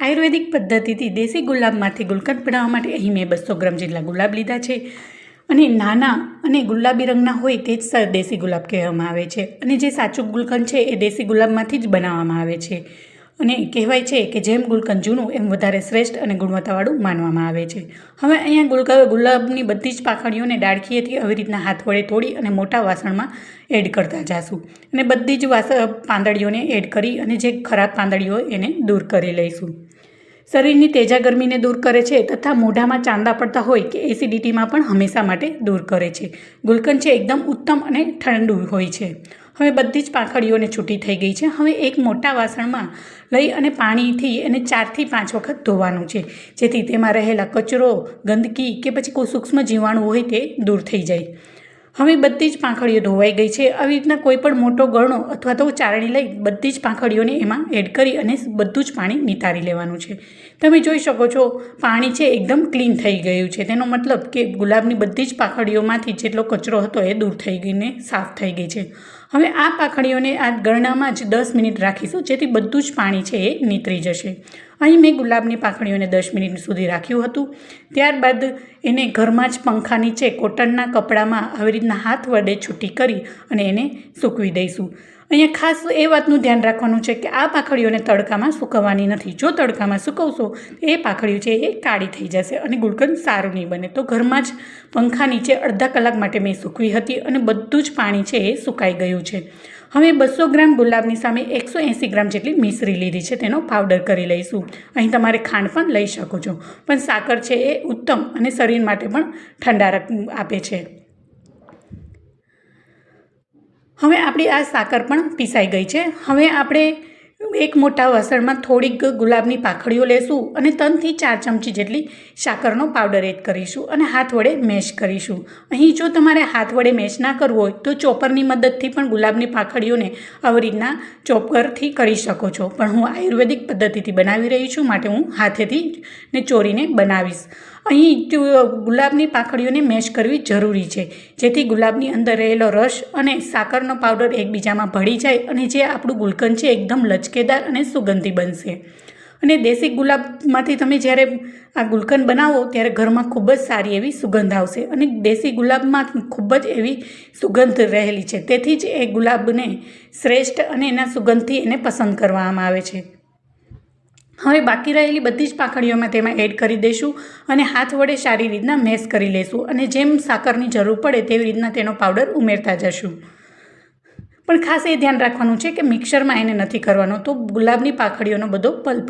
આયુર્વેદિક પદ્ધતિથી દેશી ગુલાબમાંથી ગુલકંદ બનાવવા માટે અહીં મેં બસો ગ્રામ જેટલા ગુલાબ લીધા છે. અને નાના અને ગુલાબી રંગના હોય તે જ દેશી ગુલાબ કહેવામાં આવે છે. અને જે સાચું ગુલકંદ છે એ દેશી ગુલાબમાંથી જ બનાવવામાં આવે છે. અને કહેવાય છે કે જેમ ગુલકંદ જૂનું, એમ વધારે શ્રેષ્ઠ અને ગુણવત્તાવાળું માનવામાં આવે છે. હવે અહીંયા ગુલકંદ ગુલાબની બધી જ પાખડીઓને ડાળખીએથી આવી રીતના હાથ વડે તોડી અને મોટા વાસણમાં એડ કરતા જાશું. અને બધી જ વાસ, પાંદડીઓને એડ કરી અને જે ખરાબ પાંદડીઓ એને દૂર કરી લઈશું. શરીરની તેજા ગરમીને દૂર કરે છે તથા મોઢામાં ચાંદા પડતા હોય કે એસિડિટીમાં પણ હંમેશા માટે દૂર કરે છે. ગુલકંદ છે એકદમ ઉત્તમ અને ઠંડુ હોય છે. હવે બધી જ પાંખડીઓને છૂટી થઈ ગઈ છે. હવે એક મોટા વાસણમાં લઈ અને પાણીથી એને ચારથી પાંચ વખત ધોવાનું છે. જેથી તેમાં રહેલા કચરો, ગંદકી કે પછી કોઈ સૂક્ષ્મ જીવાણુ હોય તે દૂર થઈ જાય. હવે બધી જ પાંખડીઓ ધોવાઈ ગઈ છે. આવી રીતના કોઈ પણ મોટો ગળણો અથવા તો ચારણી લઈ બધી જ પાંખડીઓને એમાં એડ કરી અને બધું જ પાણી નિતારી લેવાનું છે. તમે જોઈ શકો છો, પાણી છે એકદમ ક્લીન થઈ ગયું છે. તેનો મતલબ કે ગુલાબની બધી જ પાંખડીઓમાંથી જેટલો કચરો હતો એ દૂર થઈ ગઈને સાફ થઈ ગઈ છે. હવે આ પાંખડીઓને આ ગરણામાં જ દસ મિનિટ રાખીશું, જેથી બધું જ પાણી છે એ નીતરી જશે. અહીં મેં ગુલાબની પાંખડીઓને દસ મિનિટ સુધી રાખ્યું હતું. ત્યારબાદ એને ઘરમાં જ પંખા નીચે કોટનના કપડામાં આવી રીતના હાથ વડે છૂટી કરી અને એને સૂકવી દઈશું. અહીંયા ખાસ એ વાતનું ધ્યાન રાખવાનું છે કે આ પાખડીઓને તડકામાં સૂકવવાની નથી. જો તડકામાં સૂકવશો એ પાખડીઓ છે એ કાળી થઈ જશે અને ગુલકંદ સારું નહીં બને. તો ઘરમાં જ પંખા નીચે અડધા કલાક માટે મેં સૂકવી હતી અને બધું જ પાણી છે એ સુકાઈ ગયું છે. હવે બસો ગ્રામ ગુલાબની સામે એકસો એંસી ગ્રામ જેટલી મિશ્રી લીધી છે, તેનો પાવડર કરી લઈશું. અહીં તમારે ખાંડ પણ લઈ શકો છો. પણ સાકર છે એ ઉત્તમ અને શરીર માટે પણ ઠંડારક આપે છે. હવે આપણી આ સાકર પણ પીસાઈ ગઈ છે. હવે આપણે એક મોટા વાસણમાં થોડીક ગુલાબની પાખડીઓ લેશું અને ત્રણથી ચાર ચમચી જેટલી સાકરનો પાવડર એડ કરીશું અને હાથ વડે મેશ કરીશું. અહીં જો તમારે હાથ વડે મેશ ના કરવું હોય તો ચોપરની મદદથી પણ ગુલાબની પાખડીઓને આવી રીતના ચોપરથી કરી શકો છો. પણ હું આયુર્વેદિક પદ્ધતિથી બનાવી રહી છું, માટે હું હાથેથી ને ચોરીને બનાવીશ. અહીં ગુલાબની પાંખડીઓને મેશ કરવી જરૂરી છે, જેથી ગુલાબની અંદર રહેલો રસ અને સાકરનો પાવડર એકબીજામાં ભળી જાય અને જે આપણું ગુલકંદ છે એકદમ લચકેદાર અને સુગંધી બનશે. અને દેશી ગુલાબમાંથી તમે જ્યારે આ ગુલકંદ બનાવો ત્યારે ઘરમાં ખૂબ જ સારી એવી સુગંધ આવશે અને દેશી ગુલાબમાં ખૂબ જ એવી સુગંધ રહેલી છે. તેથી જ એ ગુલાબને શ્રેષ્ઠ અને એના સુગંધથી એને પસંદ કરવામાં આવે છે. હવે બાકી રહેલી બધી જ પાખડીઓમાં તેમાં એડ કરી દઈશું અને હાથ વડે સારી રીતના મેસ કરી લઈશું અને જેમ સાકરની જરૂર પડે તેવી રીતના તેનો પાવડર ઉમેરતા જશું. પણ ખાસ એ ધ્યાન રાખવાનું છે કે મિક્સરમાં એને નથી કરવાનો, તો ગુલાબની પાખડીઓનો બધો પલ્પ